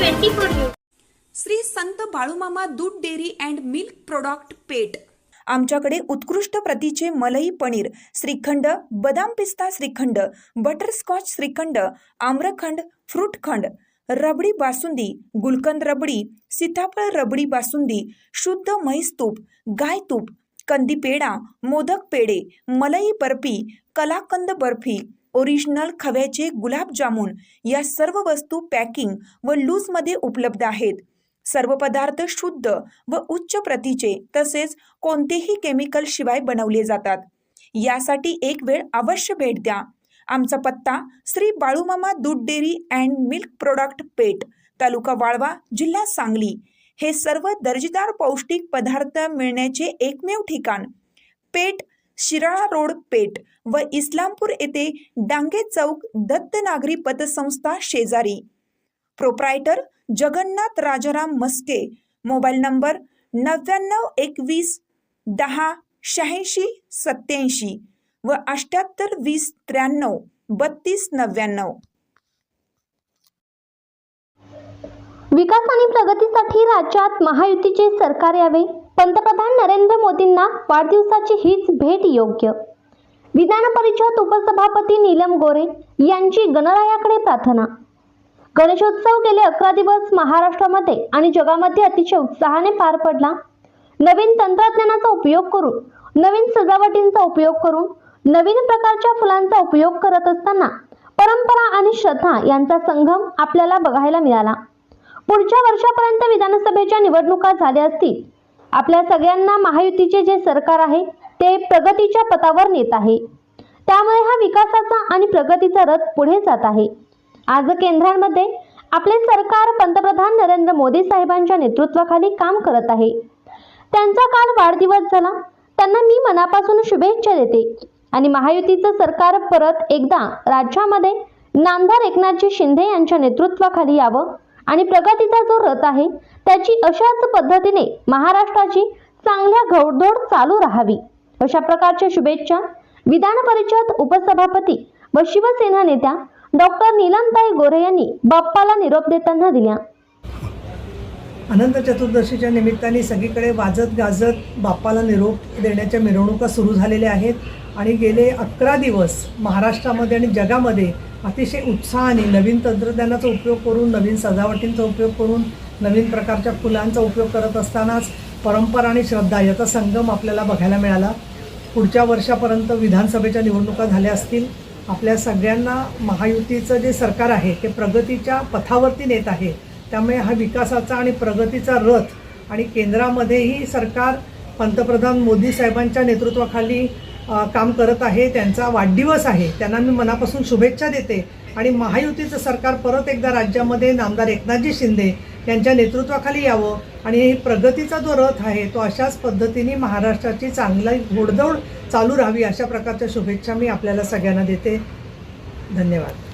श्री संत बाळूमामा दूध dairy and milk product Peth आमच्याकडे उत्कृष्ट प्रतीचे मलई पनीर श्रीखंड बदाम पिस्ता श्रीखंड बटरस्कॉच श्रीखंड आम्रखंड फ्रूटखंड रबडी बासुंदी गुलकंद रबडी सीताफळ रबडी बासुंदी शुद्ध म्हैस तूप गाय तूप कंदी पेढा मोदक पेढे मलई बर्फी कलाकंद बर्फी ओरिजिनल खव्याचे गुलाबजामुन या सर्व वस्तू पॅकिंग व लूजमध्ये उपलब्ध आहेत. सर्व पदार्थ शुद्ध व उच्च प्रतीचे तसेच कोणतेही केमिकल शिवाय बनवले जातात. यासाठी एक वेळ अवश्य भेट द्या. आमचा पत्ता श्री बाळूमामा दूध dairy and milk product Peth तालुका वाळवा जिल्हा सांगली. हे सर्व दर्जेदार पौष्टिक पदार्थ मिळण्याचे एकमेव ठिकाण. पेट शिराळा रोड पेट व इस्लामपूर येथे डांगे चौक दत्त नागरी पतसंस्था शेजारी. Proprietor Jagannath Rajaram Maske. Mobile number नव्याण्णव एकवीस दहा शहाऐंशी सत्याऐंशी व अष्ट्याहत्तर वीस त्र्याण्णव बत्तीस नव्याण्णव. विकास आणि प्रगतीसाठी राज्यात महायुतीचे सरकार यावे. पंतप्रधान नरेंद्र मोदींना वाढदिवसाची हीच भेट योग्य. विधान परिषद उपसभापती नीलम गोरे यांची गणरायाकडे प्रार्थना. गणेशोत्सव गेले अकरा दिवस महाराष्ट्रामध्ये आणि जगामध्ये अतिशय उत्साहाने पार पडला. नवीन तंत्रज्ञानाचा उपयोग करून नवीन सजावटींचा उपयोग करून नवीन प्रकारच्या फुलांचा उपयोग करत असताना परंपरा आणि श्रद्धा यांचा संगम आपल्याला बघायला मिळाला. पुढच्या वर्षापर्यंत विधानसभेच्या निवडणुका झाल्या असतील. आपल्या सगळ्यांना महायुतीचे जे सरकार आहे ते प्रगतीच्या पथावर नेत आहे. त्यामुळे हा विकासाचा आणि प्रगतीचा रथ पुढे जात आहे. आज केंद्रांमध्ये आपले सरकार पंतप्रधान नरेंद्र मोदी साहेबांच्या नेतृत्वाखाली काम करत आहे. त्यांचा काल वाढदिवस झाला. त्यांना मी मनापासून शुभेच्छा देते. आणि महायुतीचं सरकार परत एकदा राज्यामध्ये नामदार एकनाथजी शिंदे यांच्या नेतृत्वाखाली यावं आणि प्रगतीचा जो रथ आहे त्याची अशाच पद्धतीने महाराष्ट्राची चांगल्या घोडदौड चालू राहावी. अशा प्रकारच्या शुभेच्छा विधान परिषद उपसभापती व शिवसेना नेत्या डॉक्टर नीलमताई गोरे यांनी बाप्पाला निरोप देताना दिल्या. अनंत चतुर्दशीच्या निमित्ताने सगळीकडे वाजत गाजत बाप्पाला निरोप देण्याच्या मिरवणुका सुरू झालेल्या आहेत आणि गेले अकरा दिवस महाराष्ट्रामध्ये आणि जगामध्ये अतिशय उत्साहाने नवीन तंत्रज्ञानाचा उपयोग करून नवीन सजावटींचा उपयोग करून नवीन प्रकारच्या फुलांचा उपयोग करत असतानाच परंपरा आणि श्रद्धा याचा संगम आपल्याला बघायला मिळाला. पुढच्या वर्षापर्यंत विधानसभेच्या निवडणुका झाल्या असतील. आपल्या सगळ्यांना महायुतीचं जे सरकार आहे ते प्रगतीच्या पथावरती नेत आहे. त्यामुळे हा विकासाचा आणि प्रगतीचा रथ आणि केंद्रामध्येही सरकार पंतप्रधान मोदी साहेबांच्या नेतृत्वाखाली काम करत आहे त्यांचा वाढदिवस आहे त्यांना मी मनापासून शुभेच्छा देते. आणि महायुतीचं सरकार परत एकदा राज्यामध्ये नामदार एकनाथजी शिंदे यांच्या नेतृत्वाखाली यावं. आणि प्रगतीचा जो रथ आहे तो अशाच पद्धतीने महाराष्ट्राची चांगली घोडदौड चालू राहावी अशा प्रकारच्या शुभेच्छा मी आपल्याला सगळ्यांना देते. धन्यवाद.